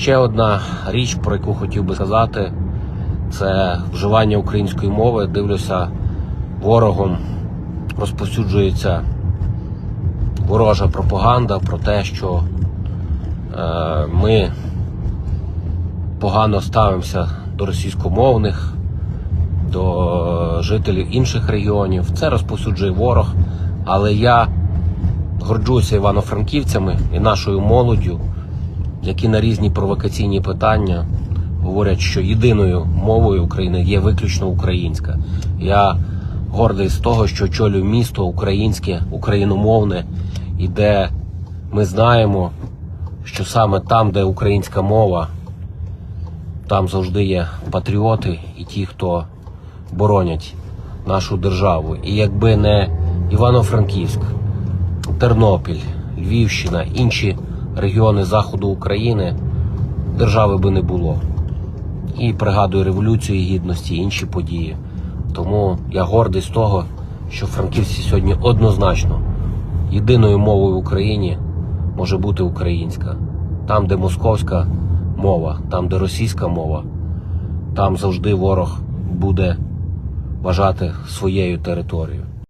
ще одна річ, про яку хотів би сказати, це вживання української мови. Дивлюся, ворогом розповсюджується ворожа пропаганда про те, що е, ми погано ставимося до російськомовних, до жителів інших регіонів. Це розповсюджує ворог. Але я горджуся івано-франківцями і нашою молоддю, які на різні провокаційні питання говорять, що єдиною мовою України є виключно українська. Я гордий з того, що очолюю місто українське, україномовне, і де ми знаємо, що саме там, де українська мова, там завжди є патріоти і ті, хто боронять нашу державу. І якби не Івано-Франківськ, Тернопіль, Львівщина, інші регіони заходу України, держави би не було. І пригадую Революцію Гідності, інші події. Тому я гордий з того, що франківці сьогодні однозначно єдиною мовою в Україні може бути українська. Там, де московська мова, там, де російська мова, там завжди ворог буде вважати своєю територією.